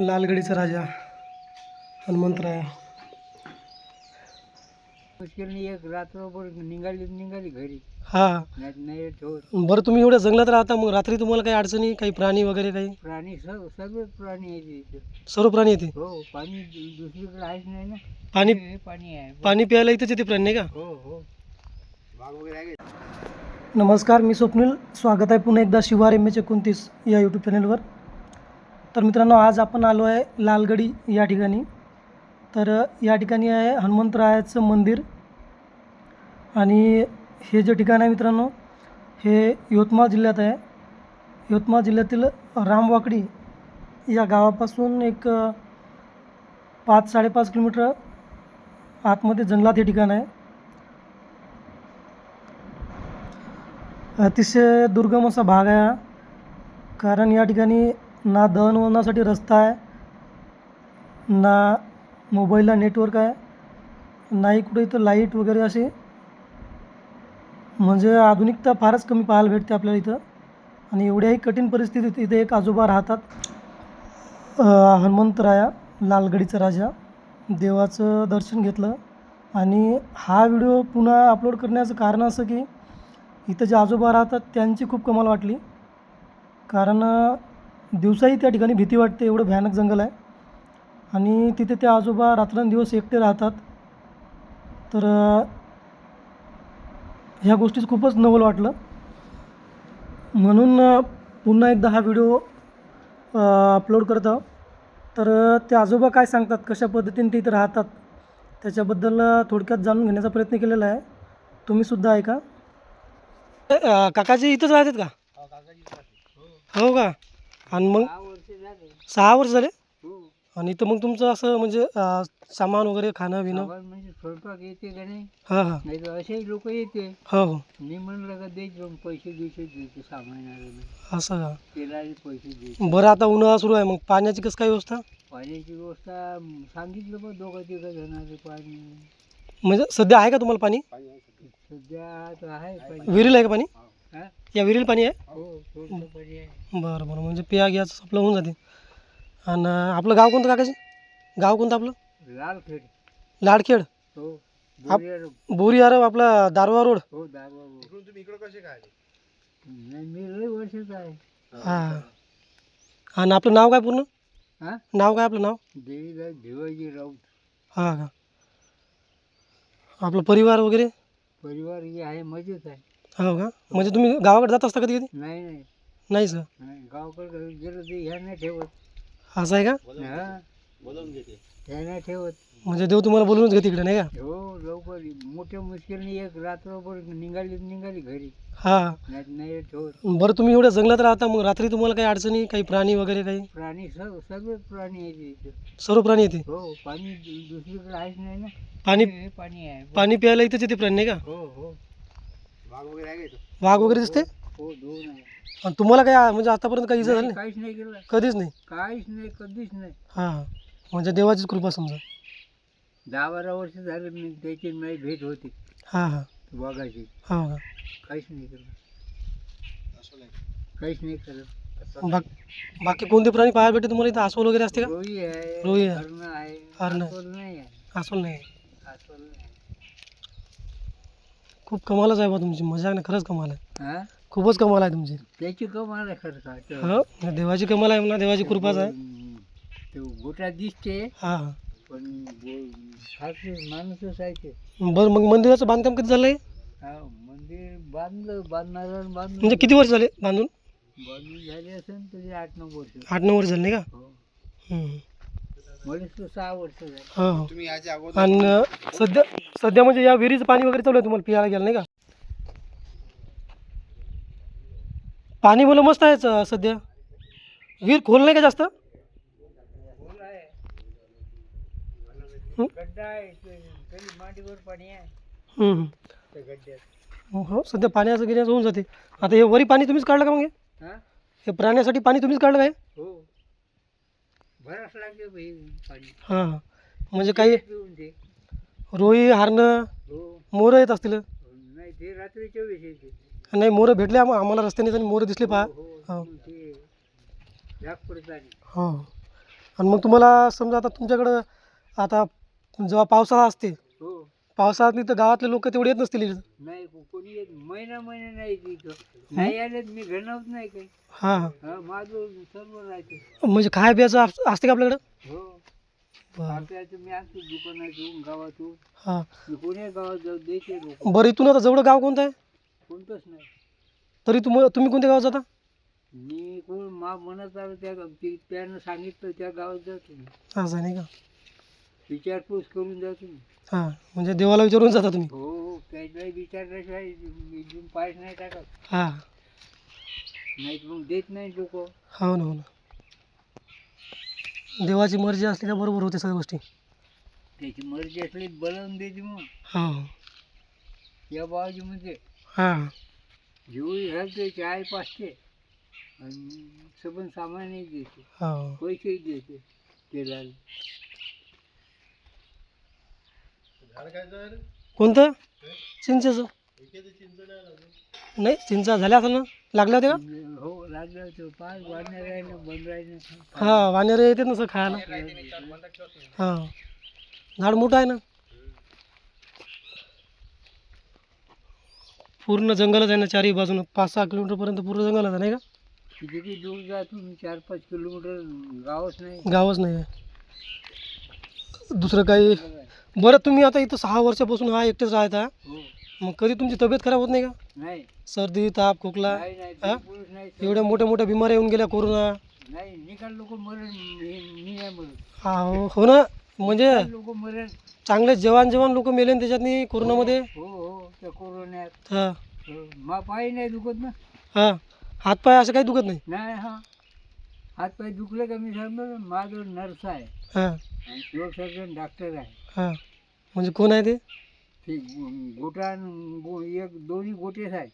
लालगडीचा राजा हनुमंतराया. एक रात्रभर निघाली निघाली घरी. हा. नाही नाही ठेवत बरं तुम्ही एवढ्या जंगलात राहता मग रात्री तुम्हाला काही अडचणी काही प्राणी वगैरे काही? प्राणी सग सगळे प्राणी इथे. सर्व प्राणी येते हो पाणी दु- दुसरीकडे आहेच नाही ना. पाणी हे पाणी आहे. पाणी प्यायला इथंच येते प्राणी नाही का? हो हो. नमस्कार मी स्वप्नील. स्वागत आहे पुन्हा एकदा शिवार एम एच एकोणतीस या यूट्यूब चॅनलवर तर मित्रांनो आज आपण आलो आहे लालगडी या ठिकाणी. तर या ठिकाणी आहे हनुमंतरायाचं मंदिर. आणि हे जे ठिकाण आहे मित्रांनो हे यवतमाळ जिल्ह्यात आहे. यवतमाळ जिल्ह्यातील रामवाकडी या गावापासून एक पाच साडेपाच किलोमीटर आतमध्ये जंगलात हे ठिकाण आहे. अतिशय दुर्गम असा भाग आहे हा. कारण या ठिकाणी ना दळणवळणासाठी रस्ता आहे ना मोबाईलला नेटवर्क आहे नाही कुठे इथं लाइट वगैरे असे म्हणजे आधुनिकता फारच कमी पाहायला भेटते आपल्याला इथं. आणि एवढ्याही कठीण परिस्थितीत इथे एक आजोबा राहतात. हनुमंतराया लालगडीचा राजा. देवाचं दर्शन घेतलं. आणि हा व्हिडिओ पुन्हा अपलोड करण्याचं कारण असं की इथं जे आजोबा राहतात त्यांची खूप कमाल वाटली. कारण दिवसाही त्या ठिकाणी भीती वाटते एवढं भयानक जंगल आहे. आणि तिथे ते आजोबा रात्रंदिवस एकटे राहतात. तर ह्या गोष्टीचं खूपच नवल वाटलं. म्हणून पुन्हा एकदा हा व्हिडिओ अपलोड करत आहो तर ते आजोबा काय सांगतात कशा पद्धतीने ते इथं राहतात त्याच्याबद्दल थोडक्यात जाणून घेण्याचा प्रयत्न केलेला आहे. तुम्हीसुद्धा ऐका. काकाजी इथंच राहतात का? हो का? आणि मग? सहा वर्ष झाले. हो. आणि इथं मग तुमचं असं म्हणजे अ, सामान वगैरे खाणं पिणं म्हणजे स्वयंपाक येते का नाही? हां हां. नाही तर असेही लोक येते. हो हो. मी म्हणलं का द्यायचे मग पैसे द्यायचे द्यायचे सामान असं का? पैसे द्यायचे बरं आता उन्हाळा सुरू आहे मग पाण्याची कसं काय व्यवस्था? पाण्याची व्यवस्था म, सांगितलं पण दोघं तिघं जणांचं पाणी. म्हणजे सध्या आहे का तुम्हाला पाणी? सध्या तर आहे पाणी. विहिरीला आहे का पाणी? हा? या विहिरीला पाणी आहे? हो पाणी आहे. बरं बरं. म्हणजे पिया घ्यायचं आपलं होऊन जाते. आणि आपलं गाव कोणतं काकाजी? गाव कोणतं आपलं? लालखेड. लाडखेड. हो आप- बोरी अरब. आपला दारवा रोड. हो दारवा तुम्ही इकडं कसे काय नाही मी लय वर्षाचा आहे. हां. आणि आपलं नाव काय पूर्ण? हा? नाव काय आपलं नाव? देवीदास भिवाजी राऊत. हां का. आपलं परिवार वगैरे? परिवार हे आहे मजेत आहे. हो का? म्हणजे तुम्ही गावाकडे जात असता कधी कधी नाही नाही. नाही सर नाही गावकडे गेलं ते ह्या नाही ठेवत. असं आहे का? हा ह्या नाही ठेवत. म्हणजे देव तुम्हाला बोलूनच घे तिकडे नाही का? हो लवकर. मोठ्या मुश्किलने एक रात्रभर निघाली निघाली घरी. हां. नाही नाही ठेवत. बरं तुम्ही एवढ्या जंगलात राहता मग रात्री तुम्हाला काही अडचणी काही प्राणी वगैरे काही? प्राणी सग सगळे प्राणी आहेत इथे. सर्व प्राणी येते हो पाणी दु- दुसरीकडे आहेच नाही ना. पाणी हे पाणी आहे. पाणी प्यायला इथंच येते प्राणी नाही का? हो हो. वाघ वगैरे दिसते हो आणि तुम्हाला काय म्हणजे आतापर्यंत काही इजा झाली नाही, काहीच नाही केलं. कधीच नाही? काहीच नाही कधीच नाही. हाँ. म्हणजे देवाचीच कृपा समजा. दहा बारा वर्ष झाले मी त्याची माझी भेट होती. हाँ हाँ. वाघाची. हो का काहीच नाही केलं. काहीच नाही केलं. बाक बाकी कोणते प्राणी पाहायला भेटते तुम्हाला इथं? अस्वल वगैरे असते का? रोही आहे रोही आहे. हरण आहे. हरणं. अस्वल नाही आहे. नाही अस्वल नाही. खूप कमालच आहे बा तुमची मजा नाही खरंच कमाल आहे. हा? खूपच कमाल आहे तुमची. त्याची कमाल आहे खरं का? ते- हो? देवाची कमाल आहे म्हणा देवाची कृपाच आहे. हम्म. ते गोटा दिसते हां. हां पण गो- खास माणूसच आहे ते. बरं मग मंदिराचं बांधकाम किती झालं आहे हा मंदिर बांधलं बांधणार बांधलं म्हणजे किती वर्ष झाले बांधून? बांधून झाले असेल तरी आठ नऊ वर्ष. आठ नऊ वर्ष झाले नाही का? हो. हम्म. मला तर सहा वर्ष झाले. हो हो. आणि सध्या सध्या म्हणजे या विहिरीचं पाणी वगैरे चालू आहे तुम्हाला पियाला गेलं नाही का? पाणी मला मस्त आहे स- सध्या. विहीर खोल नाही का जास्त? खोल आहे. हं? गड्डा आहे ते खाली मांडीवर पाणी आहे. हम्म. त्या गड्ड्यात. हो सध्या पाण्याचं गिऱ्याचं होऊन जाते. आता हे वरी पाणी तुम्हीच काढलं का मग हे? हा? हे प्राण्यासाठी पाणी तुम्हीच काढलं काय? हो. पाणी. हां. हां म्हणजे काही पिऊन ते रोही हारणं हो. मोरं येत असतील? नाही ते रात्रीच्या वेळेस येते नाही मोरं भेटले आम- आम्हाला रस्त्याने आणि मोरं दिसले पहा. हो हो मग ते राग पडत आली हो. आणि मग तुम्हाला समजा आता तुमच्याकडं आता जेव्हा पावसाळा असते पावसाळ्यात तर गावातले लोक तेवढे येत नसतील इथं. नाही को- कोणी येत महिना महिना नाही येत इथं. नाही आले मी घडवत नाही काही. हां हां. हा माझं सर्व राहते म्हणजे खाय प्यायचं अस- असते का आपल्याकडं? हो. बरं. आपल्याचं मी आणतो दुकानातून गावातून. हां. मी गावात जाऊ देते लोक. बरं इथून आता जवळ गाव कोणतं आहे? कोणतंच नाही. तरी तुम तुम्ही कोणत्या गावात जाता? मी कोण मा म्हणत आलो त्या गा- ते- त्यानं सांगितलं त्या गावात जातो मी. असं नाही का? विचारपूस करून जातो मी. हां म्हणजे देवाला विचारून जाता तुम्ही. हो हो काही विचारल्याशिवाय मी इथून पायच नाही टाकत. हां. नाही तर मग देत नाही लोक. हो ना हो ना. देवाची मर्जी असली का बरोबर होते सगळ्या गोष्टी. त्याची मर्जी असली तर बोलावून देते मग. हो. या बाबाजी म्हणजे हां. जेवढी घालते चाय पाचते आणि सबन सामानही देते हो. पैसेही देते तेला झाड काय सर कोणतं? चिंचेचं. नाही चिंचा झाल्या असेल ना? लागल्या होत्या का? हो लागलं होतं पाच वाढणार राहिलं बंद राहिलं हां वानेरे येते ना सर खायला. हां. झाड मोठं आहे ना? पूर्ण जंगलच आहे ना चारही बाजूनं? पाच सहा किलोमीटरपर्यंत पूर्ण जंगलच आहे नाही का? किती दूर चार पाच किलोमीटर गावच नाही. गावच नाही आहे. दुसरं काही बरं तुम्ही आता इथं सहा वर्षापासून हा एकटेच राहता. हो. मग कधी तुमची तब्येत खराब होत नाही का? नाही. सर्दी ताप खोकला? नाही नाही हा? पुरुष नाही एवढ्या मोठ्या मोठ्या बिमाऱ्या येऊन गेल्या कोरोना? नाही निकाल लोक मरण मी मी नाही मरण हा हो हो ना? म्हणजे लोक मरण. चांगले जवान जवान लोक मेले ना त्याच्यातनी कोरोनामध्ये? हो हो त्या कोरोन्यात. हा. हो. मा पाय नाही दुखत ना? हा. हातपाय असं काही दुखत नाही? नाही हा. हात पाय दुखले का मी सांगतो ना, माझं नर्स आहे. हां. आणि डॉक्टर आहे. हां. म्हणजे कोण आहे ते? ते गो- गोटा गो एक दोन्ही गोटेच आहे.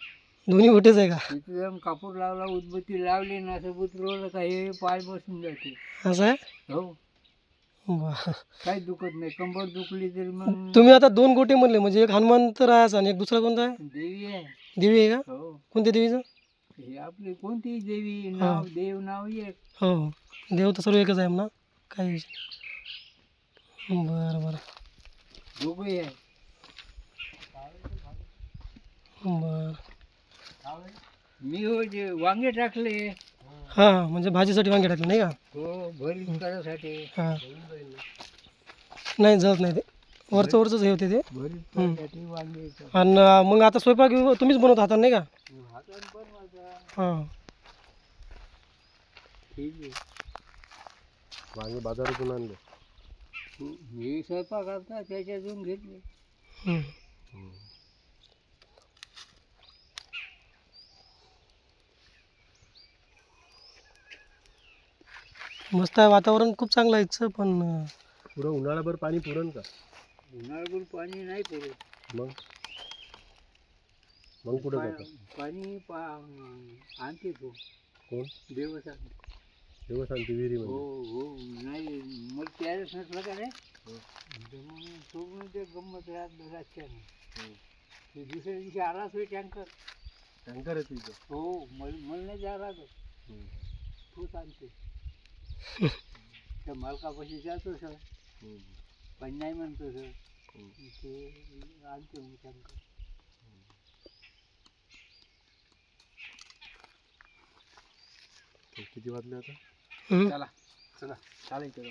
दोन्ही मोठेच आहे का? तिथे जाऊन कापूर लावला उदबत्ती लावली ना असं उतरवलं का हे पाय बसून जाते. असं आहे? हो. बरं. काही दुखत नाही. कंबर दुखली तरी मग तुम्ही आता दोन गोटे म्हणले म्हणजे एक हनुमंत राहायचा आणि एक दुसरा कोणता आहे? देवी आहे. देवी आहे का? हो. कोणत्या देवीचं? हे आपली कोणती देवी नाव देव नाव एक. हो. देव तर सर्व एकच आहे ना काही विषय नाही. बरं बरं. बरं. मी हो जे वांगे टाकले. हां हां म्हणजे भाजीसाठी वांगे टाकले नाही का? हो भरीत करायसाठी हां. नाही जळत नाही ते. वरचं वरचंच हे होते ते. भरीत हम्म. करायसाठी वांगे आणि मग आता स्वयंपाक तुम्हीच बनवत हाता नाही का? बनवायचा हां. ठीक आहे. वांगे बाजारातून आणले. हो, हे स्वयंपाक करता त्याच्यातून घेतले. मस्त आहे वातावरण खूप चांगलं आहे इथचं पण अं, पुरं उन्हाळ्याभर पाणी पुरण का? उन्हाळ्यातून पाणी नाही पडत मग? मग कुठं पा- जातं? पाणी पा आणते तो. कोण? देवस्थान देवस्थानची विहिरी हो म्हणजे हो नाही मग त्यावेळेस नसलं का रे. मग सोडून ते गंमत राहत रातच्यानं. ते दुसऱ्या दिवशी आलाच होय टँकर. टँकर आहे तिथं. हो मला मला जा लागत तूच आणते त्या मालकापाशी जातो सर. पण नाही म्हणतो सर. ते आणते मग टँकर. किती वाजले आता? चला चला चालेल चला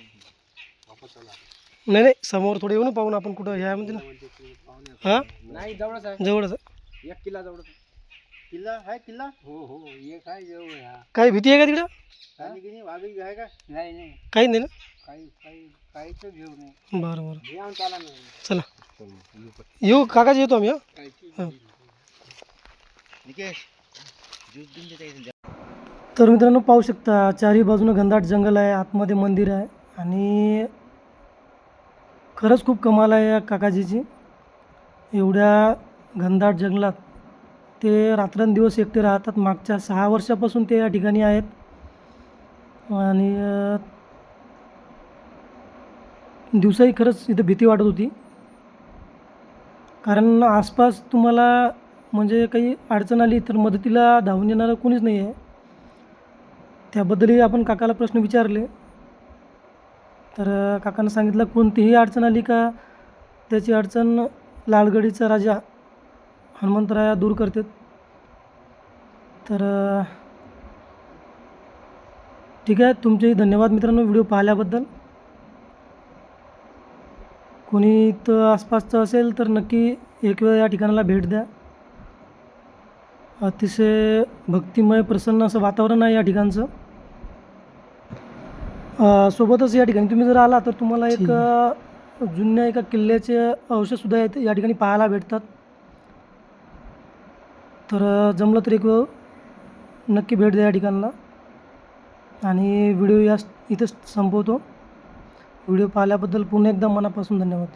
वापस चला. नाही नाही समोर थोडं येऊ ना पाहून आपण कुठं ह्या म्हणते ना. हां? नाही जवळच आहे. जवळच आहे. एक किल्ला जवळच किल्ला आहे किल्ला? हो हो एक आहे जवळ हा. काही भीती आहे का तिकडं? वाघी आहे का नाही? नाही काही नाही ना? काही काही काहीच घेऊ नये. बरं बरं. चाला नाही. चला. येऊ काकाजी येतो आम्ही हां? हां. निकेश ज्यूस देऊन देता तर मित्रांनो पाहू शकता चारही बाजूनं घनदाट जंगल आहे आतमध्ये मंदिर आहे आणि खरंच खूप कमाल आहे या काकाजीची. एवढ्या घनदाट जंगलात ते रात्रंदिवस एकटे राहतात. मागच्या सहा वर्षापासून ते या ठिकाणी आहेत. आणि दिवसाही खरंच इथं भीती वाटत होती. कारण आसपास तुम्हाला म्हणजे काही अडचण आली तर मदतीला धावून येणारं कोणीच नाही आहे. त्याबद्दलही आपण काकाला प्रश्न विचारले. तर काकानं सांगितलं कोणतीही अडचण आली का त्याची अडचण लालगडीचा राजा हनुमंतराया दूर करतात. तर ठीक आहे. तुमचेही धन्यवाद मित्रांनो व्हिडिओ पाहिल्याबद्दल. कोणी इथं आसपासचं असेल तर नक्की एक वेळ या ठिकाणाला भेट द्या. अतिशय भक्तिमय प्रसन्न असं वातावरण आहे या ठिकाणचं. सोबतच या ठिकाणी तुम्ही जर आला तर तुम्हाला एक जुन्या एका किल्ल्याचे अवशेषसुद्धा आहेत या ठिकाणी पाहायला भेटतात. तर जमलं तर एक नक्की भेट द्या या ठिकाणाला. आणि व्हिडिओ या इथेच संपवतो. व्हिडिओ पाहिल्याबद्दल पुन्हा एकदा मनापासून धन्यवाद.